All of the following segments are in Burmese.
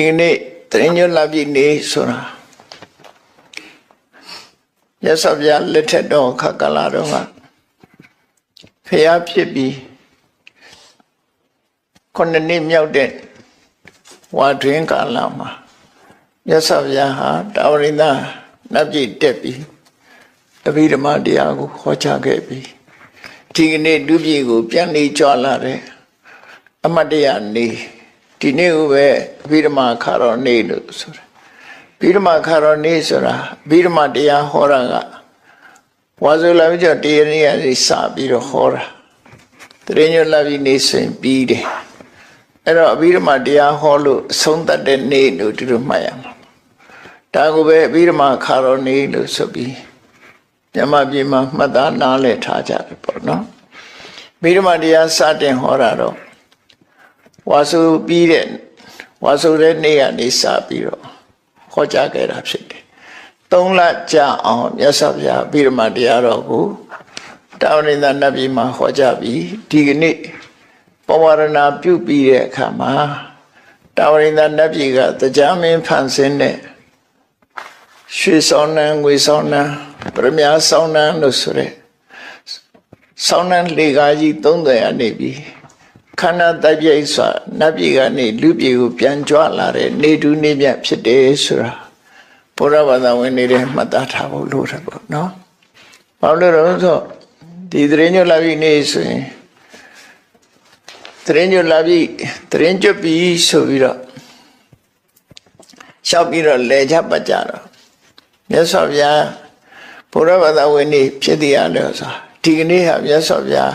ဒီကနေ့တရင်ညွတ်လာပြီနေဆိုတာရသော်ပြလက်ထက်တော့ခက်ကလာတော့ကဖျားဖြစ်ပြီးခုနှစ်နှစ်မြောက်တဲ့ဝါတွင်ကာလမှာရသော်ပြဟာတာဝရိန္ဒနတ်ပြည်တက်ပြီးအဘိဓမ္မာတရားကိုဟောကြားခဲ့ပြီးဒီကနေ့ဒုပြည်ကို ပြန်နေကြွလာတဲ့အမတ်တရားနေ ဒီနေ့ကိုပဲအဘိဓမ္မာခါတော်နေလို့ဆိုတာအဘိဓမ္မာခါတော်နေဆိုတာအဘိဓမ္မာတရားဟောတာကဝါဇုလာဝိကျတရားနေရာကြီးစပြီးတော့ဟောတာတရင်ညလာပြီးနေဆိုရင်ပြီးတယ်အဲ့တော့အဘိဓမ္မာတရားဟောလို့အဆုံးသတ်တဲ့နေ့လို့ဒီလိုမှတ်ရမှာဒါကိုပဲအဘိဓမ္မာခါတော်နေလို့ဆိုပြီးညမပြေမှာမှတ်သားနားလည်ထားကြတယ်ပေါ့နော်အဘိဓမ္မာတရားစတင်ဟောတာတော့ ဝါစုပြီးတဲ့ဝါစုတဲ့နေ့ကနေစပြီးတော့ဟောကြားခဲ့တာဖြစ်တယ်သုံးလကြာအောင်မြတ်စွာဘုရားအဘိဓမ္မာတရားတော်ကိုတာဝရိန္ဒနတ်ပြည်မှာဟောကြားပြီးဒီကနေ့ပဝရဏပြုပြီးတဲ့အခါမှာတာဝရိန္ဒနတ်ပြည်ကတရားမင်းဖန်ဆင်းတဲ့ရွှေဆောင်နှံငွေဆောင်နှံပရမညာဆောင်နှံလို့ဆိုရဲဆောင်နှံလေကားကြီး30ရနေပြီ ခန္ဓာတိုက်ပြိတ်စွာနတ်ပြည်ကနေလူပြည်ကိုပြန်ကြွလာတဲ့နေတူးနေမြတ်ဖြစ်တယ်ဆိုတာဘုရားဘာသာဝင်နေတဲ့မှတ်သားထားဖို့လိုတယ်ပေါ့နော်။ဘာလို့လဲဆိုတော့ဒီသရင်ညွတ်လာပြီနေဆိုရင်သရင်ညွတ်လာပြီသရင်ကျွတ်ပြီဆိုပြီးတော့ရှောက်ပြီးတော့လဲချပတ်ကြတော့မြတ်စွာဘုရားဘုရားဘာသာဝင်နေဖြစ်တရားလို့ဆိုတာဒီကနေ့ဟာမြတ်စွာဘုရား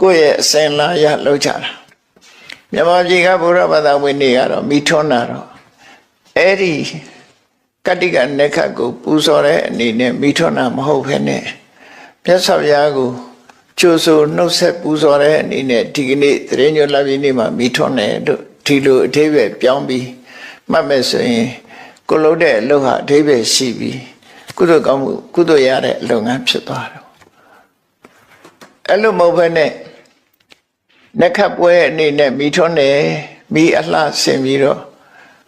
ကိုယ့်ရဲ့အစင်လာရလောက်ကြတာမြန်မာပြည်ကဘုရားဘာသာဝင်တွေကတော့မိထွန်းတာတော့အဲ့ဒီကတိကနက္ခတ်ကိုပူဇော်တဲ့အနေနဲ့မိထွန်းတာမဟုတ်ဘဲနဲ့မြတ်စွာဘုရားကိုကျိုးဆိုနှုတ်ဆက်ပူဇော်တဲ့အနေနဲ့ဒီကနေ့သရင်ညွတ်လာပြီးနေ့မှာမိထွန်းတယ်တို့ဒီလိုအသေးပဲပြောင်းပြီးမှတ်မဲ့ဆိုရင်ကိုလုံးတဲ့အလုပ်ဟာအသေးပဲရှိပြီးကုသိုလ်ကောင်းမှုကုသိုလ်ရတဲ့လုပ်ငန်းဖြစ်သွားတယ် အဲ့လိုမဟုတ်ဘဲနဲ့နက္ခတ်ပွဲအနေနဲ့မိထွန်းတယ်မိအလှဆင်ပြီးတော့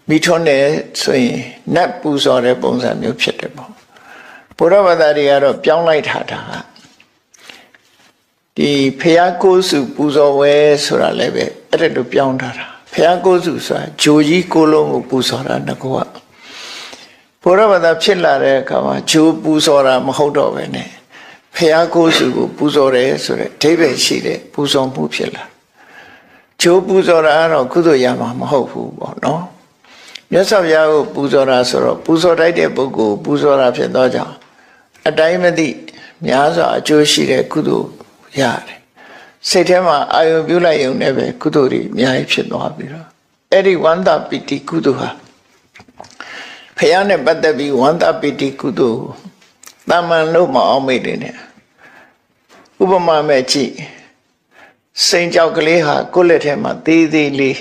မိထွန်းတယ်ဆိုရင်နတ်ပူဇော်တဲ့ပုံစံမျိုးဖြစ်တယ်ပေါ့ဘုရားဘာသာတွေကတော့ပြောင်းလိုက်တာဒါကဒီဖျားကိုးစုပူဇော်ဝဲဆိုတာလည်းပဲအဲ့ဒါလိုပြောင်းထားတာဖျားကိုးစုဆိုတာဂျိုကြီးကိုလုံးကိုပူဇော်တာငကောကဘုရားဘာသာဖြစ်လာတဲ့အခါမှာဂျိုးပူဇော်တာမဟုတ်တော့ပဲね ဖျားကိုးစုကိုပူဇော်တယ်ဆိုတဲ့အဓိပ္ပာယ်ရှိတဲ့ပူဇော်မှုဖြစ်လာဂျိုးပူဇော်တာကတော့ကုသိုလ်ရမှာမဟုတ်ဘူးပေါ့နော်မြတ်စွာဘုရားကိုပူဇော်တာဆိုတော့ပူဇော်တိုက်တဲ့ပုဂ္ဂိုလ်ပူဇော်တာဖြစ်သောကြောင့်အတိုင်းမသိများစွာအကျိုးရှိတဲ့ကုသိုလ်ရတယ်စိတ်ထဲမှာအာယုံပြုလိုက်ရုံနဲ့ပဲကုသိုလ်တွေအများကြီးဖြစ်သွားပြီတော့အဲ့ဒီဝန္တာပိတိကုသိုလ်ဟာဖះနဲ့ပတ်သက်ပြီးဝန္တာပိတိကုသိုလ်တာမန်လို့မအောင်မိတယ်နဲ့ ဥပမာမဲ့ကြည့်စိန်ကြောက်ကလေးဟာကိုယ့်လက်ထဲမှာသေးသေးလေး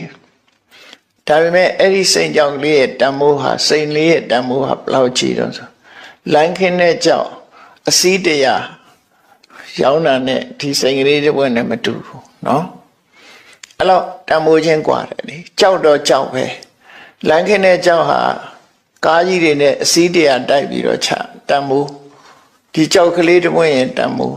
ဒါပေမဲ့အဲ့ဒီစိန်ကြောက်ကလေးရဲ့တန်မိုးဟာစိန်လေးရဲ့တန်မိုးဟာဘယ်လောက်ကြီးတော့ဆိုလိုင်းခင်းတဲ့ကြောက်အစည်းတရာရောင်းတာနဲ့ဒီစိန်ကလေးတစ်ပွင့်နဲ့မတူဘူးเนาะအဲ့တော့တန်မိုးချင်းกว่าတယ်လေကြောက်တော့ကြောက်ပဲလိုင်းခင်းတဲ့ကြောက်ဟာကားကြီးတွေနဲ့အစည်းတရာတိုက်ပြီးတော့ချတန်မိုးဒီကြောက်ကလေးတစ်ပွင့်ရင်တန်မိုး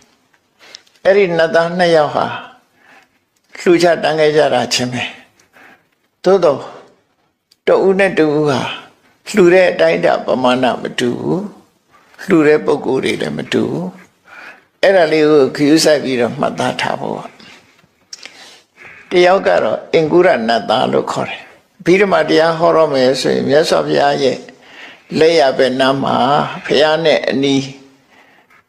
အဲ့ဒီနတ်သားနှစ်ယောက်ဟာလှူချတန်းခဲ့ကြတာချင်းပဲသို့တော့တဦးနဲ့တဦးဟာလှူတဲ့အတိုင်းအတာပမာဏမတူဘူးလှူတဲ့ပုံကိုယ်တွေလည်းမတူဘူးအဲ့ဒါလေးကိုခရူးဆိုင်ပြီးတော့မှတ်သားထားဖို့တယောက်ကတော့အင်္ဂုရနတ်သားလို့ခေါ်တယ်ဘိဓမ္မာတရားဟောရမယ်ဆိုရင်မြတ်စွာဘုရားရဲ့လက်ရပဲနားမှာဘုရားနဲ့အနီး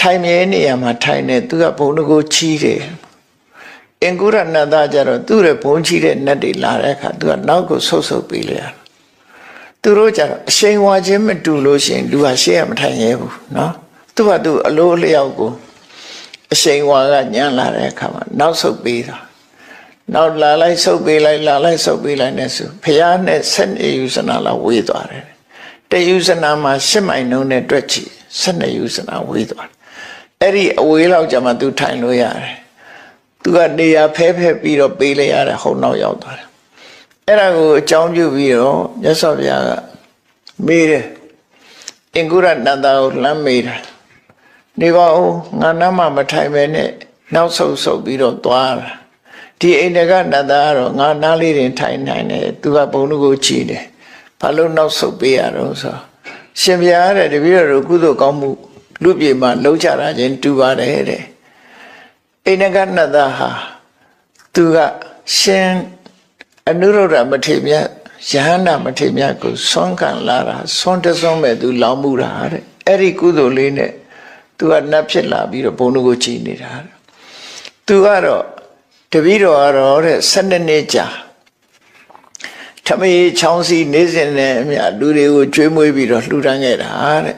ထိုင်မြဲနေရမှာထိုင်နေသူကဘုံတကိုချီးတယ်အင်္ဂုရနတ်သားကြတော့သူ့ရဲ့ဘုံချီးတဲ့နတ်တွေလာတဲ့အခါသူကနောက်ကိုဆုတ်ဆုတ်ပေးလိုက်ရတယ်သူတို့ကြတော့အရှိန်ဝါခြင်းမတူလို့ရှိရင်လူဟာရှေ့ရမထိုင်ရဲဘူးเนาะသူကသူအလိုအလျောက်ကိုအရှိန်ဝါကညံလာတဲ့အခါမှာနောက်ဆုတ်ပေးတာနောက်လာလိုက်ဆုတ်ပေးလိုက်လာလိုက်ဆုတ်ပေးလိုက်နဲ့ဆိုဖះနဲ့ဆက်နေယူစနာလာဝေးသွားတယ်တယူစနာမှာရှစ်မိုင်နှုံးနဲ့တွက်ချီဆက်နေယူစနာဝေးသွားတယ် အဲ့ဒီအဝေးလောက်ကြမှာ तू ထိုင်လို့ရတယ်သူကနေရာဖဲဖဲပြီးတော့ပေးလိုက်ရတယ်ဟုတ်နောက်ရောက်သွားတယ်အဲ့ဒါကိုအကြောင်းပြုပြီးတော့မြတ်စွာဘုရားကမေးတယ်အင်္ဂုရနန္ဒာကိုလမ်းမေးတာနေပါဦးငါနားမှာမထိုင်ပဲနဲ့နောက်ဆုတ်ဆုတ်ပြီးတော့သွားတာဒီအိန္ဒကနန္ဒာကတော့ငါနားလေးတင်ထိုင်နိုင်တယ်သူကဘုံလူကိုချီတယ်ဘာလို့နောက်ဆုတ်ပေးရတော့ဆိုရှင်ဘုရားတဲ့တပည့်တော်ကုသိုလ်ကောင်းမှု လူပြေမှာလှုပ်ကြတာချင်းတူပါတယ်တဲ့အိန္ဒကနန္ဒာဟာသူကရှင်အနုရုဒ္ဓမထေမြတ်ယဟန္တာမထေမြတ်ကိုဆွမ်းခံလာတာဆွမ်းတဆွမ်းမဲ့သူလောင်မှုတာတဲ့အဲ့ဒီကုသိုလ်လေးနဲ့သူကနတ်ဖြစ်လာပြီးတော့ဘုံတို့ကိုကြည်နေတာတဲ့သူကတော့တပည့်တော်ကတော့တဲ့၁၂နှစ်ကြာထမေးချောင်းစီနေစဉ်နဲ့အမြလူတွေကိုကျွေးမွေးပြီးတော့လှူဒန်းခဲ့တာတဲ့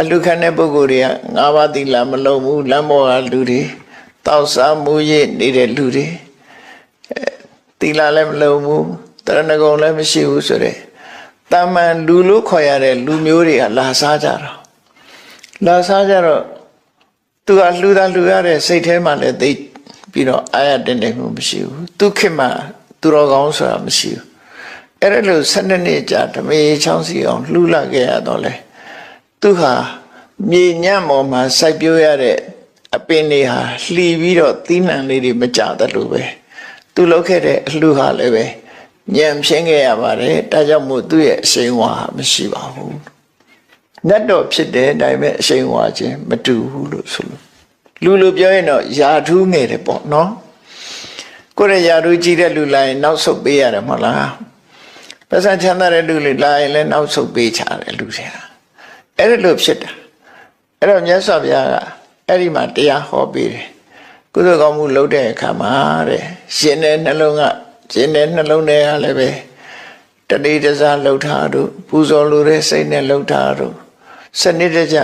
အလူခံတဲ့ပုဂ္ဂိုလ်တွေကငါးပါးသီလမလုံးဘူးလမ်းပေါ်ကလူတွေတောက်စားမှုရည်နေတဲ့လူတွေသီလလည်းမလုံးဘူးတရဏဂုံလည်းမရှိဘူးဆိုတဲ့တာမန်လူလို့ခေါ်ရတဲ့လူမျိုးတွေကလာစားကြတော့လာစားကြတော့သူကလှူတာလှူရတဲ့စိတ်ထဲမှာလည်းသိပြီးတော့အာရတင်တယ်မှုမရှိဘူးသူခေတ်မှာသူတော်ကောင်းဆိုတာမရှိဘူးအဲ့ဒါလို့၁၂နှစ်ကြာဓမေချောင်းစီအောင်လှူလာခဲ့ရတော့လေ သူဟာမြေညံ့ပေါ်မှာစိုက်ပျိုးရတဲ့အပင်တွေဟာလှီပြီးတော့သီးနှံလေးတွေမကြတယ်လို့ပဲသူလုပ်ခဲ့တဲ့အလှူဟာလည်းပဲညံဖြင်းခဲ့ရပါတယ်ဒါကြောင့်မို့သူ့ရဲ့အရှိန်ဝါမရှိပါဘူးနတ်တော်ဖြစ်တယ်ဒါပေမဲ့အရှိန်ဝါခြင်းမတူဘူးလို့ဆိုလို့လူလူပြောရင်တော့ယာထူးငယ်တယ်ပေါ့နော်ကိုယ်ရယာထူးကြီးတဲ့လူလာရင်နောက်ဆုတ်ပေးရတယ်မဟုတ်လားပတ်စံချမ်းသာတဲ့လူတွေလာရင်လည်းနောက်ဆုတ်ပေးချတယ်လူတွေက အဲ့ဒါလို့ဖြစ်တာအဲ့တော့မြတ်စွာဘုရားကအဲ့ဒီမှာတရားဟောပေးတယ်ကုသိုလ်ကောင်းမှုလုပ်တဲ့အခါမှာတဲ့ရှင်တဲ့နှလုံးကရှင်တဲ့နှလုံးထဲကလည်းပဲတတိတစားလှုပ်ထားတို့ပူဇော်လိုတဲ့စိတ်နဲ့လှုပ်ထားတို့စနစ်တကျ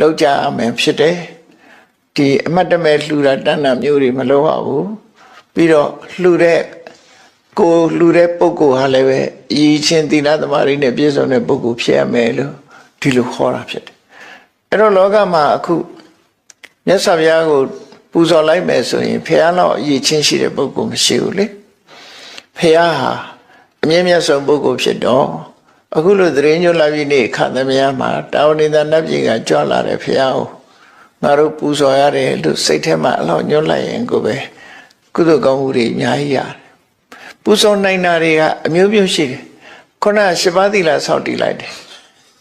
လှုပ်ကြအမယ်ဖြစ်တယ်ဒီအမတ်တမဲ့လှူတာတဏ္ဍမျိုးတွေမလုပ်ရဘူးပြီးတော့လှူတဲ့ကိုလှူတဲ့ပုဂ္ဂိုလ်ဟာလည်းပဲအည်ချင်းသီလသမားတွေနဲ့ပြည့်စုံတဲ့ပုဂ္ဂိုလ်ဖြစ်ရမယ်လို့ ဒီလိုခေါ်တာဖြစ်တယ်အဲ့တော့လောကမှာအခုမြတ်စွာဘုရားကိုပူဇော်လိုက်မယ်ဆိုရင်ဖះလောက်အည်ချင်းရှိတဲ့ပုဂ္ဂိုလ်မရှိဘူးလေဖះဟာအမြင့်မြတ်ဆုံးပုဂ္ဂိုလ်ဖြစ်တော့အခုလိုသတင်းညွှန်လာပြီးနေခတ်သမယမှာတာဝတိသာနတ်ပြည်ကကြွလာတဲ့ဖះကိုငါတို့ပူဇော်ရတယ်လို့စိတ်ထဲမှာအလောက်ညွှန်လိုက်ရင်ကိုပဲကုသိုလ်ကောင်းမှုတွေအများကြီးရတယ်ပူဇော်နိုင်တာတွေကအမျိုးမျိုးရှိတယ်ခုနကရှစ်ပါးသီလဆောက်တည်လိုက်တယ်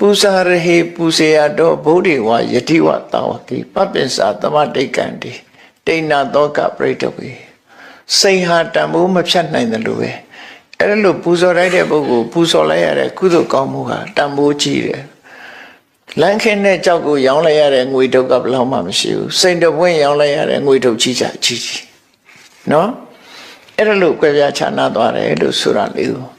ပူဇာရဟေပူဇေယတော်ဗုဒ္ဓဝါယတိဝတာဝတိပပ္ပစ္စာသမတိတ်ကံတိတိဏ္ဏသောကပရိတဝေစိတ်ဟာတန်ဖိုးမဖြတ်နိုင်တယ်လို့ပဲအဲ့ဒါလို့ပူဇော်လိုက်တဲ့ပုဂ္ဂိုလ်ပူဇော်လိုက်ရတဲ့ကုသိုလ်ကောင်းမှုဟာတန်ဖိုးကြီးတယ်လမ်းခင်းတဲ့ကြောက်ကိုရောင်းလိုက်ရတဲ့ငွေတုပ်ကဘယ်လောက်မှမရှိဘူးစိတ်တပွင့်ရောင်းလိုက်ရတဲ့ငွေတုပ်ကြီးချကြီးကြီးနော်အဲ့ဒါလို့ကြွယ်ပြခြားနာသွားတယ်လို့ဆိုတာလေးကို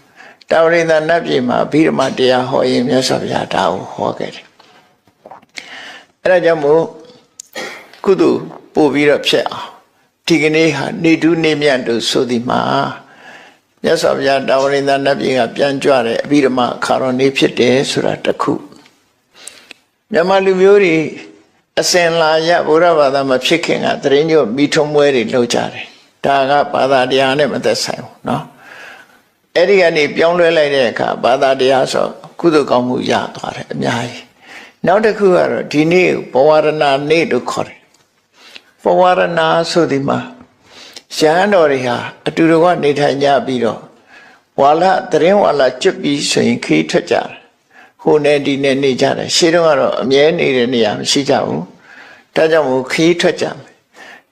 တာဝရိန္ဒနတ်ပြည်မှာဗိဓမာတရားဟောရင်မြတ်စွာဘုရားဒါကိုဟောခဲ့တယ်အဲ့ဒါကြောင့်မို့ကုသိုလ်ပို့ပြီးတော့ဖြစ်အောင်ဒီကနေ့ဟာနေတူးနေမြတ်တို့ဆိုဒီမှာမြတ်စွာဘုရားတာဝရိန္ဒနတ်ပြည်ကပြန်ကြွတဲ့အဘိဓမ္မာခါတော်နေ့ဖြစ်တယ်ဆိုတာတစ်ခုမြန်မာလူမျိုးတွေအစင်လာရဘုရားဘာသာမဖြစ်ခင်ကတရင်ညို့မိထုံးပွဲတွေလုပ်ကြတယ်ဒါကဘာသာတရားနဲ့မသက်ဆိုင်ဘူးเนาะ အဲ့ဒီကနေပြောင်းလဲလိုက်တဲ့အခါဘာသာတရားဆိုကုသိုလ်ကောင်းမှုရသွားတယ်အများကြီးနောက်တစ်ခုကတော့ဒီနေ့ဘဝရဏနေ့လို့ခေါ်တယ်ဘဝရဏဆိုဒီမှာရဟန်းတော်တွေဟာအတူတကွနေထိုင်ကြပြီးတော့ဝါလတရင်ဝါလကျွတ်ပြီးဆိုရင်ခေးထွက်ကြတယ်ဟိုနဲ့ဒီနဲ့နေကြတယ်ရှေးတုန်းကတော့အမြဲနေတဲ့နေရာမရှိကြဘူးဒါကြောင့်မို့ခေးထွက်ကြမယ်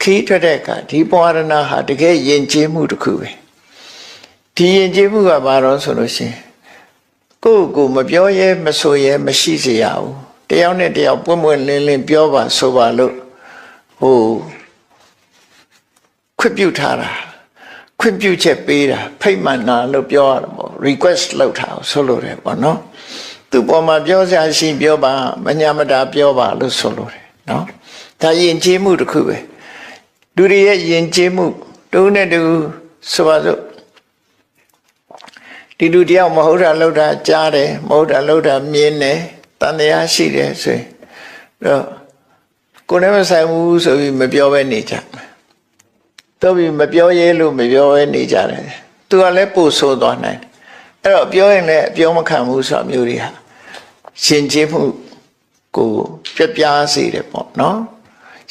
ခီးထွက်တဲ့အခါဒီပဝရဏဟာတကယ်ယဉ်ကျေးမှုတစ်ခုပဲ ဒီယဉ်ကျေးမှုကဘာလို့ဆိုလို့ရှိရင်ကိုယ့်ကိုယ်မပြောရဲမဆိုရဲမရှိစေရဘူးတယောက်နဲ့တယောက်ပွင့်ပွင့်လင်းလင်းပြောပါဆိုပါလို့ဟိုခွင့်ပြုထားတာခွင့်ပြုချက်ပေးတာဖိတ်မှန်တာလို့ပြောရတာပေါ့ request လုပ်တာဆိုလို့တယ်ပေါ့နော်သူပေါ်မှာပြောစရာရှိပြောပါမညာမတာပြောပါလို့ဆိုလို့တယ်နော်ဒါယဉ်ကျေးမှုတစ်ခုပဲလူတွေရဲ့ယဉ်ကျေးမှုတူနဲ့တူဆိုပါစို့ ဒီလူတယောက်မဟုတ်တာလောက်တာကြားတယ်မဟုတ်တာလောက်တာမြင်တယ်တန်တရားရှိတယ်ဆိုရင်တော့ကိုယ်နဲ့မဆိုင်ဘူးဆိုပြီးမပြောဘဲနေကြတော့ပြီးမပြောရဲလို့မပြောဘဲနေကြတယ်သူကလည်းပို့ဆိုးသွားနိုင်တယ်အဲ့တော့ပြောရင်လည်းပြောမခံဘူးဆိုတာမျိုးတွေဟာရှင်ကျေးမှုကိုပြပြားစေတယ်ပေါ့နော်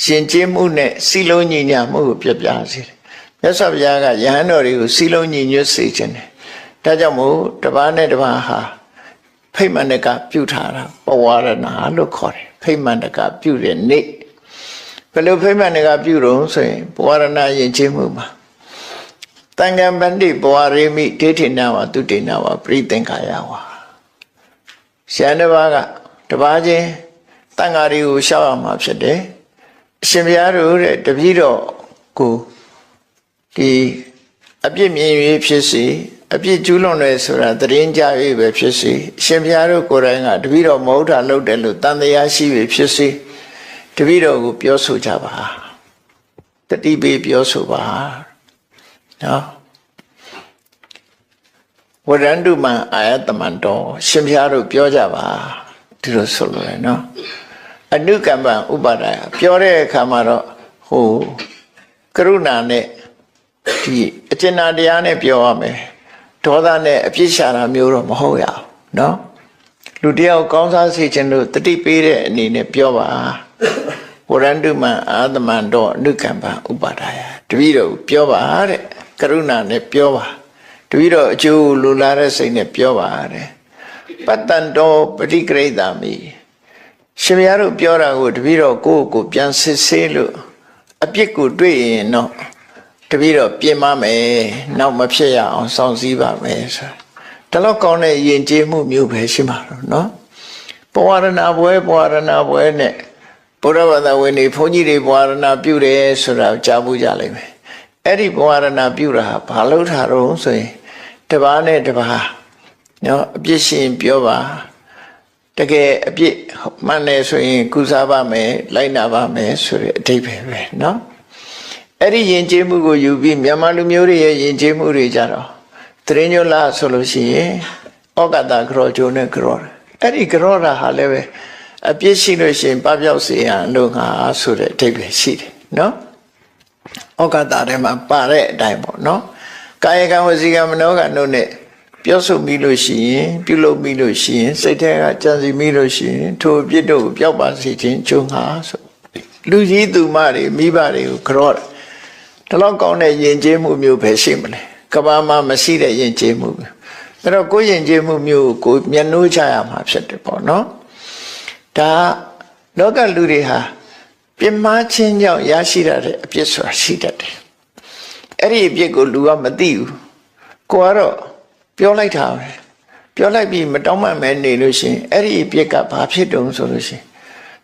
ရှင်ကျေးမှုနဲ့စီလုံးညီညာမှုကိုပြပြစေတယ်မြတ်စွာဘုရားကယဟန်တော်တွေကိုစီလုံးညီညွတ်စေခြင်းတယ် ဒါကြောင့်မို့တပားနဲ့တပားဟာဖိမှန်တကပြုထားတာပဝရဏလို့ခေါ်တယ်ဖိမှန်တကပြုတဲ့နေ့ဘယ်လိုဖိမှန်တကပြုတော့ဆိုရင်ပဝရဏယဉ်ကျေးမှုမှာတန်ခံပန္တိဘဝရေမိဒိဋ္ဌိနာဝသူတေနာဝပရိသင်္ခာယဝရှမ်းတစ်ပါးကတပားချင်းတန်ဃာတွေကိုရှောက်ရမှာဖြစ်တယ်အရှင်ဘုရားတို့တဲ့တပည့်တော်ကိုဒီအပြစ်မြင်၍ဖြစ်စီ အပြစ်ကျူးလွန်တယ်ဆိုတာသတင်းကြ၍ပဲဖြစ်စီအရှင်ဘုရားတို့ကိုယ်တိုင်ကတပည့်တော်မဟုတ်တာလုပ်တယ်လို့တန်တရားရှိပြီဖြစ်စီတပည့်တော်ကိုပြောဆိုကြပါတတိပေပြောဆိုပါနော်ဝရန္တုမံအာယတမန္တောရှင်ဘုရားတို့ပြောကြပါဒီလိုဆိုလိုတယ်နော်အနုကမ္ပဥပါဒာယပြောတဲ့အခါမှာတော့ဟိုကရုဏာနဲ့ဒီအကျဉ်းနာတရားနဲ့ပြောရမယ် ဒေါသနဲ့အပြစ်ရှာတာမျိုးတော့မဟုတ်ရအောင်နော်လူတယောက်ကောင်းစားစေခြင်းလို့တတိပေးတဲ့အနေနဲ့ပြောပါဝရန္တုမံအာသမံတော့အနုကမ္ပဥပါဒာယတပည့်တော်ပြောပါတဲ့ကရုဏာနဲ့ပြောပါတပည့်တော်အကျိုးလိုလားတဲ့စိတ်နဲ့ပြောပါတဲ့ပတ္တန်တော်ပရိကရိတာမိရှင်မရတို့ပြောတာကိုတပည့်တော်ကိုယ့်ကိုယ်ပြန်စစ်ဆေးလို့အပြစ်ကိုတွေ့ရင်တော့ တပည့်တော်ပြင်မမယ်နောက်မဖြစ်ရအောင်စောင့်စည်းပါမယ်ဆိုတာဒါတော့ကောင်းတဲ့ယဉ်ကျေးမှုမျိုးပဲရှိမှာတော့เนาะပဝရဏပွဲပဝရဏပွဲနဲ့ဘုရားဘာသာဝင်တွေဘုန်းကြီးတွေပဝရဏပြုတယ်ဆိုတာကိုကြားဘူးကြလိမ့်မယ်အဲ့ဒီပဝရဏပြုတာဟာဘာလို့ထားတော့ဆိုရင်တပားနဲ့တပားเนาะအပြစ်ရှင်ပြောပါတကယ်အပြစ်မှန်တယ်ဆိုရင်ကုစားပါမယ်လိုက်နာပါမယ်ဆိုတဲ့အဓိပ္ပာယ်ပဲเนาะ အဲ့ဒီယဉ်ကျေးမှုကိုယူပြီးမြန်မာလူမျိုးတွေရဲ့ယဉ်ကျေးမှုတွေကြတော့သရညွလာဆိုလို့ရှိရင်ဩကတာကရောဂျိုနဲ့ကရောအဲ့ဒီကရောတာဟာလည်းပဲအပြစ်ရှိလို့ရှိရင်ပပျောက်စေရန်လို့ငါဆိုတဲ့အဓိပ္ပာယ်ရှိတယ်နော်ဩကတာထဲမှာပါတဲ့အတိုင်းပေါ့နော်ကာယကံဝစီကံမနောကံတို့နဲ့ပြောဆိုမိလို့ရှိရင်ပြုလုပ်မိလို့ရှိရင်စိတ်ထဲကကြံစီမိလို့ရှိရင်ထိုအပြစ်တို့ကိုပျောက်ပါစေခြင်းကျုံငါဆိုလူကြီးသူမတွေမိဘတွေကိုကရောတာ ဒီလောက်ကောင်းတဲ့ယဉ်ကျေးမှုမျိုးပဲရှိမလဲကဘာမှမရှိတဲ့ယဉ်ကျေးမှုမျိုးအဲ့တော့ကိုယ်ယဉ်ကျေးမှုမျိုးကိုမျက်နှိုးချရမှာဖြစ်တယ်ပေါ့နော်ဒါလောကလူတွေဟာပြင်းမချင်းကြောင့်ရရှိရတဲ့အပြစ်ဆိုတာရှိတတ်တယ်အဲ့ဒီအပြစ်ကိုလူကမသိဘူးကိုကတော့ပြောလိုက်တာပဲပြောလိုက်ပြီးမတောင်းမှန်မဲနေလို့ရှိရင်အဲ့ဒီအပြစ်ကဘာဖြစ်တုံဆိုလို့ရှိရင်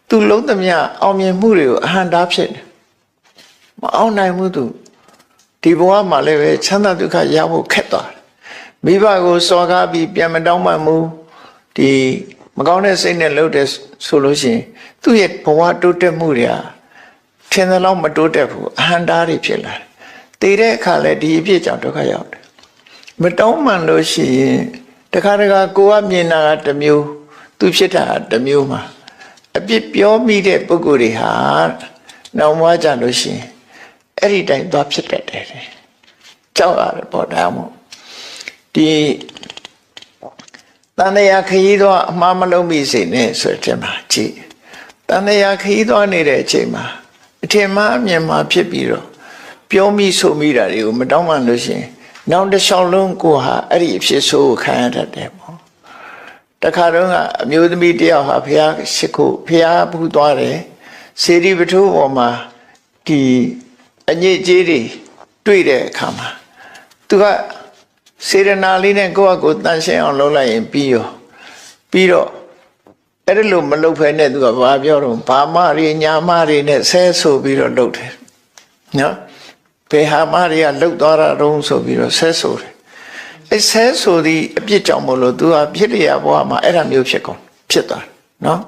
သူလုံးသမျှအောင်မြင်မှုတွေကိုအဟံတားဖြစ်တယ်မအောင်နိုင်ဘူးသူ ဒီဘဝမှာလည်းပဲချမ်းသာဒုက္ခရဖို့ခက်သွားတယ်မိဘကိုစော်ကားပြီးပြန်မတောင်းမှန်မှုဒီမကောင်းတဲ့စိတ်နဲ့လှုပ်တဲ့ဆိုလို့ရှိရင်သူ့ရဲ့ဘဝတိုးတက်မှုတွေကထင်သလောက်မတိုးတက်ဘူးအဟံတားတွေဖြစ်လာတယ်တည်တဲ့အခါလဲဒီအဖြစ်ကြောင့်ဒုက္ခရောက်တယ်မတောင်းမှန်လို့ရှိရင်တခါတခါကိုကမြင်တာကတစ်မျိုးသူဖြစ်တာကတစ်မျိုးမှာအပြစ်ပြောမိတဲ့ပုဂ္ဂိုလ်တွေဟာနောက်မှကြလို့ရှိရင် အဲ့ဒီတိုင်းသွားဖြစ်တတ်တယ်ကြောက်ရတယ်ပေါ့ဒါမှမဟုတ်ဒီတန်တရားခရီးတော့အမှားမလုံးမိစေနဲ့ဆိုတဲ့မှာကြည့်တန်တရားခရီးသွားနေတဲ့အချိန်မှာအထင်မှားအမြင်မှာဖြစ်ပြီးတော့ပြောမိဆိုမိတာတွေကိုမတောင်းမှလို့ရှိရင်နောက်တစ်လျှောက်လုံးကိုဟာအဲ့ဒီအဖြစ်ဆိုးကိုခံရတတ်တယ်ပေါ့တခါတော့ကအမျိုးသမီးတယောက်ဟာဖះရှိခိုးဖះဘူးသွားတယ်စေတီပထိုးပေါ်မှာဒီ အညစ်အကြေးတွေတွေ့တဲ့အခါမှာသူကစေရနာလေးနဲ့ကိုယ့်အကိုတန်ရှင်းအောင်လုပ်လိုက်ရင်ပြီးရောပြီးတော့အဲ့ဒီလိုမလုပ်ဖဲနဲ့သူကဘာပြောတော့ဘာမရီညာမရီနဲ့ဆဲဆိုပြီးတော့လုပ်တယ်နော်ဘယ်ဟာမတွေကလှုပ်သွားတာတုံးဆိုပြီးတော့ဆဲဆိုတယ်အဲဆဲဆိုသည့်အပြစ်ကြောင့်မလို့သူကဖြစ်ရဘဝမှာအဲ့ဒါမျိုးဖြစ်ကုန်ဖြစ်သွားတယ်နော်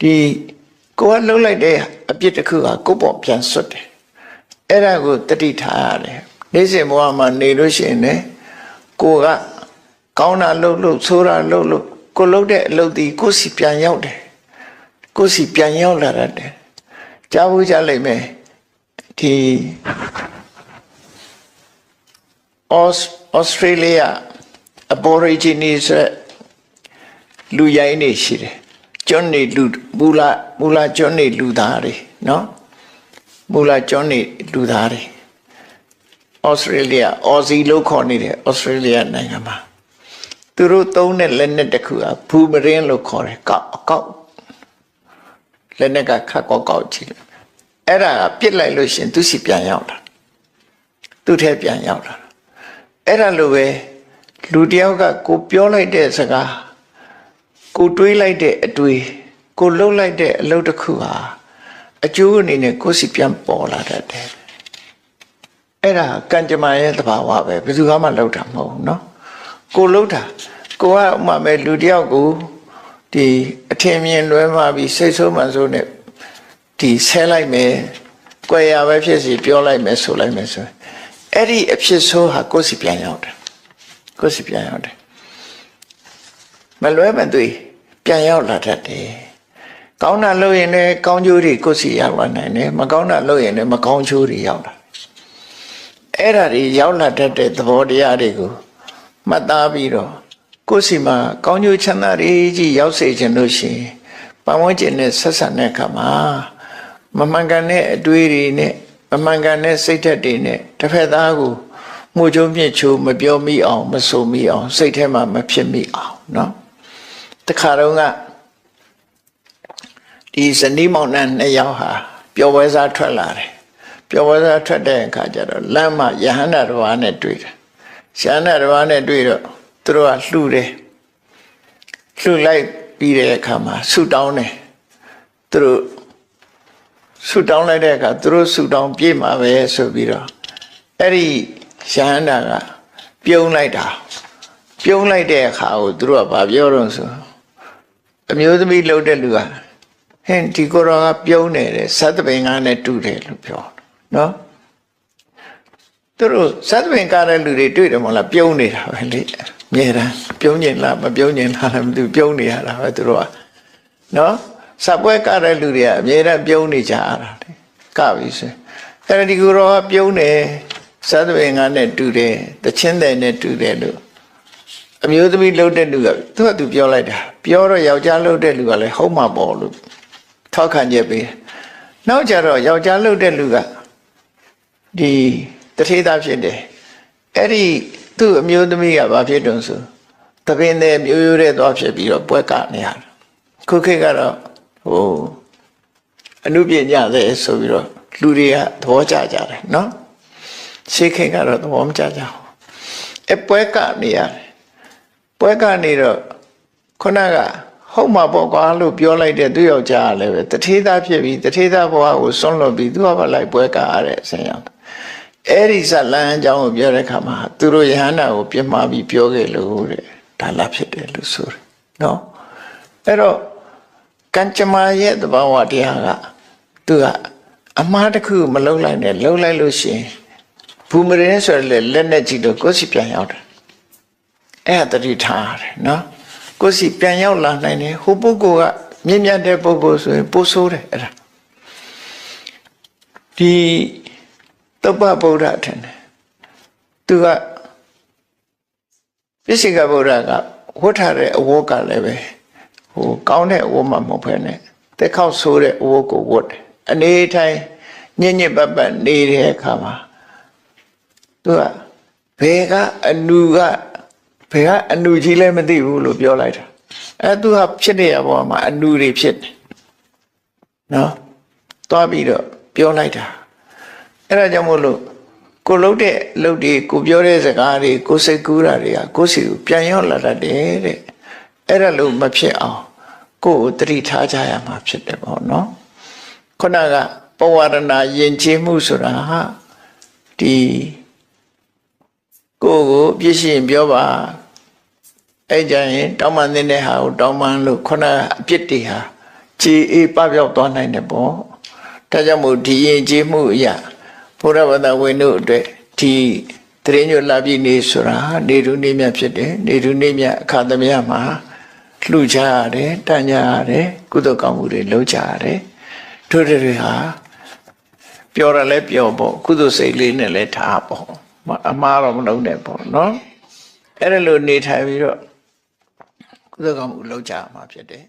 ဒီကိုကလှုပ်လိုက်တဲ့ အပြစ်တစ်ခုကကိုယ့်ပေါ်ပြန်ဆွတ်တယ်အဲ့ဒါကိုတတိထားရတယ်နေ့စဉ်ဘဝမှာနေလို့ရှိရင်လည်းကိုကကောင်းတာလှုပ်လို့ဆိုးတာလှုပ်လို့ကိုလှုပ်တဲ့အလုပ်ဒီကိုစီပြန်ရောက်တယ်ကိုစီပြန်ရောက်လာတယ်ကြားဘူးကြလိမ့်မယ်ဒီဩစတြေးလျ aborigines လူရိုင်းနေရှိတယ် ကျွန်းနေလူမူလာမူလာကျွန်းနေလူသားတွေနော်မူလာကျွန်းနေလူသားတွေဩစတြေးလျအော်ဇီလို့ခေါ်နေတယ်ဩစတြေးလျနိုင်ငံမှာသူတို့သုံးတဲ့လက်နက်တစ်ခုကဘူမရင်းလို့ခေါ်တယ်ကောက်အကောက်လက်နက်ကခတ်ကောက်ကောက်ကြည့်လို့အဲ့ဒါကပြစ်လိုက်လို့ရှင်သူစီပြန်ရောက်တာသူ့ထဲပြန်ရောက်လာအဲ့ဒါလိုပဲလူတယောက်ကကိုပြောလိုက်တဲ့စကား ကိုတွေးလိုက်တဲ့အတွေးကိုလှုပ်လိုက်တဲ့အလုပ်တစ်ခုဟာအကျိုးအနေနဲ့ကိုယ်စီပြန်ပေါ်လာတတ်တယ်အဲ့ဒါကံကြမ္မာရဲ့သဘာဝပဲဘယ်သူမှလှုပ်တာမဟုတ်ဘူးเนาะကိုလှုပ်တာကိုကဥမာမဲ့လူတယောက်ကိုဒီအထင်မြင်လွဲမှာပြီးစိတ်ဆိုးမှန်ဆိုးနဲ့ဒီဆဲလိုက်မယ်၊ကြွယ်ရပဲဖြစ်စီပြောလိုက်မယ်ဆိုလိုက်မယ်ဆိုအဲ့ဒီအဖြစ်ဆိုးဟာကိုယ်စီပြန်ရောက်တယ်ကိုယ်စီပြန်ရောက်တယ် မ မလွဲမသွေပြန်ရောက်လာတတ်တယ်ကောင်းတာလုပ်ရင်လည်းကောင်းကျိုးတွေကိုယ်စီရောက်လာနိုင်တယ်မကောင်းတာလုပ်ရင်လည်းမကောင်းကျိုးတွေရောက်လာအဲ့ဒါတွေရောက်လာတတ်တဲ့သဘောတရားတွေကိုမှတ်သားပြီးတော့ကိုယ်စီမှာကောင်းကျိုးချမ်းသာတွေကြီးရောက်စေခြင်းလို့ရှိရင်ပတ်ဝန်းကျင်နဲ့ဆက်ဆံတဲ့အခါမှာမမှန်ကန်တဲ့အတွေးတွေနဲ့မမှန်ကန်တဲ့စိတ်ဓာတ်တွေနဲ့တစ်ဖက်သားကိုမှုချုံမြင့်ချိုးမပြောမိအောင်မဆိုမိအောင်စိတ်ထဲမှာမဖြစ်မိအောင်เนาะ တခါတော့ကဒီဇနီးမောင်နှံနှစ်ယောက်ဟာပျော်ပွဲစားထွက်လာတယ်ပျော်ပွဲစားထွက်တဲ့အခါကျတော့လမ်းမှာယဟန္တာတစ်ပါးနဲ့တွေ့တယ်ယဟန္တာတစ်ပါးနဲ့တွေ့တော့သူတို့ကလှူတယ်လှူလိုက်ပြီးတဲ့အခါမှာဆူတောင်းတယ်သူတို့ဆူတောင်းလိုက်တဲ့အခါသူတို့ဆူတောင်းပြေးမှာပဲဆိုပြီးတော့အဲ့ဒီယဟန္တာကပြုံးလိုက်တာပြုံးလိုက်တဲ့အခါကိုသူတို့ကဗာပြောတော့ဆို အမျိုးသမီးလှုပ်တဲ့လူကဟင်ဒီကိုယ်တော်ကပြုံးနေတယ်သတ္တပင်ကနဲ့တူတယ်လို့ပြောနော်သူတို့သတ္တပင်ကားတဲ့လူတွေတွေ့တယ်မဟုတ်လားပြုံးနေတာပဲလေအမြဲတမ်းပြုံးကျင်လားမပြုံးကျင်လားလည်းမသိဘူးပြုံးနေရတာပဲသူတို့ကနော်စပွဲကားတဲ့လူတွေကအမြဲတမ်းပြုံးနေကြရတာလေကပြီဆိုအဲ့ဒါဒီကိုယ်တော်ကပြုံးတယ်သတ္တပင်ကနဲ့တူတယ်တချင်းတယ်နဲ့တူတယ်လို့ အမျိုးသမီးလှုပ်တဲ့လူကသူကသူပြောလိုက်တာပြောတော့ယောက်ျားလှုပ်တဲ့လူကလည်းဟုတ်မှာပေါ့လို့ထောက်ခံချက်ပေးတယ်နောက်ကြတော့ယောက်ျားလှုပ်တဲ့လူကဒီတထေးသားဖြစ်တယ်အဲ့ဒီသူ့အမျိုးသမီးကဘာဖြစ်တုံဆိုတပင်းနဲ့မျိုးရိုးတဲ့သွားဖြစ်ပြီးတော့ပွဲကနေရတာခုခေတ်ကတော့ဟိုအနုပညာတဲ့ဆိုပြီးတော့လူတွေကသဘောကျကြတယ်နော်ရှေးခေတ်ကတော့သဘောမကျကြဘူးအပွဲကနေရတယ် ပွဲကနေတော့ခုနကဟုတ်မှာပေါ့ကွာလို့ပြောလိုက်တဲ့သူ့ယောက်ျားကလည်းပဲတထေးသားဖြစ်ပြီးတထေးသားဘဝကိုစွန့်လွတ်ပြီးသူကဘာလိုက်ပွဲကရတဲ့အစဉ်ရောက်အဲ့ဒီဇလန်းအကြောင်းကိုပြောတဲ့အခါမှာသူတို့ယဟန္တာကိုပြစ်မှားပြီးပြောခဲ့လို့တဲ့ဒါလာဖြစ်တယ်လို့ဆိုတယ်နော်အဲ့တော့ကံကြမ္မာရဲ့သဘာဝတရားကသူကအမှားတစ်ခုမလုံလိုက်နဲ့လုံလိုက်လို့ရှိရင်ဘူမရင်ဆိုရလေလက်နဲ့ကြည့်လို့ကိုယ်စီပြန်ရောက်တယ် အဲ့ဒါတတိထားရတယ်နော်ကိုယ်စီပြန်ရောက်လာနိုင်တယ်ဟိုပုဂ္ဂိုလ်ကမြင့်မြတ်တဲ့ပုဂ္ဂိုလ်ဆိုရင်ပို့ဆိုးတယ်အဲ့ဒါဒီတုပ္ပဗုဒ္ဓထင်တယ်သူကပြစ္ဆေကဗုဒ္ဓကဝတ်ထားတဲ့အဝတ်ကလည်းပဲဟိုကောင်းတဲ့အဝတ်မှမဟုတ်ဖ ೇನೆ တက်ခေါက်ဆိုးတဲ့အဝတ်ကိုဝတ်တယ်အနေထိုင်ညဉ့်ညဉ့်ပတ်ပတ်နေတဲ့အခါမှာသူကဘယ်ကအနူက ဘယ်ကအနူကြီးလဲမသိဘူးလို့ပြောလိုက်တာအဲသူကဖြစ်နေရဘောမှာအနူတွေဖြစ်တယ်နော်သွားပြီးတော့ပြောလိုက်တာအဲ့ဒါကြောင့်မို့လို့ကိုလှုပ်တဲ့လှုပ်တွေကိုပြောတဲ့စကားတွေကိုစိတ်ကူးတာတွေကကိုစီကိုပြန်ရောက်လာတတ်တယ်တဲ့အဲ့ဒါလို့မဖြစ်အောင်ကိုယ်ကိုတတိထားကြရမှာဖြစ်တယ်ပေါ့နော်ခုနကပဝရဏယဉ်ကျေးမှုဆိုတာဟာဒီကိုယ်ကိုပြည့်ရှင်ပြောပါ အဲ့ကြရင်တောင်းပန်တဲ့ဟာကိုတောင်းပန်လို့ခုနအပြစ်တွေဟာကြည်အေးပပြောက်သွားနိုင်တယ်ပေါ့ဒါကြောင့်မို့ဒီယဉ်ကျေးမှုအရာဘုရားဘာသာဝင်တို့အတွက်ဒီတရင်ညွလာပြီနေဆိုတာနေတူနေမြဖြစ်တယ်နေတူနေမြအခါသမယမှာလှူချရတယ်တန်ညာရတယ်ကုသိုလ်ကောင်းမှုတွေလုပ်ကြရတယ်တို့တွေဟာပြောရလဲပြောပေါ့ကုသိုလ်စိတ်လေးနဲ့လဲထားပေါ့အမှားတော့မလုပ်နဲ့ပေါ့နော်အဲ့ဒါလိုနေထိုင်ပြီးတော့ ကုသိုလ်ကောင်းမှုလုပ်ကြမှာဖြစ်တယ်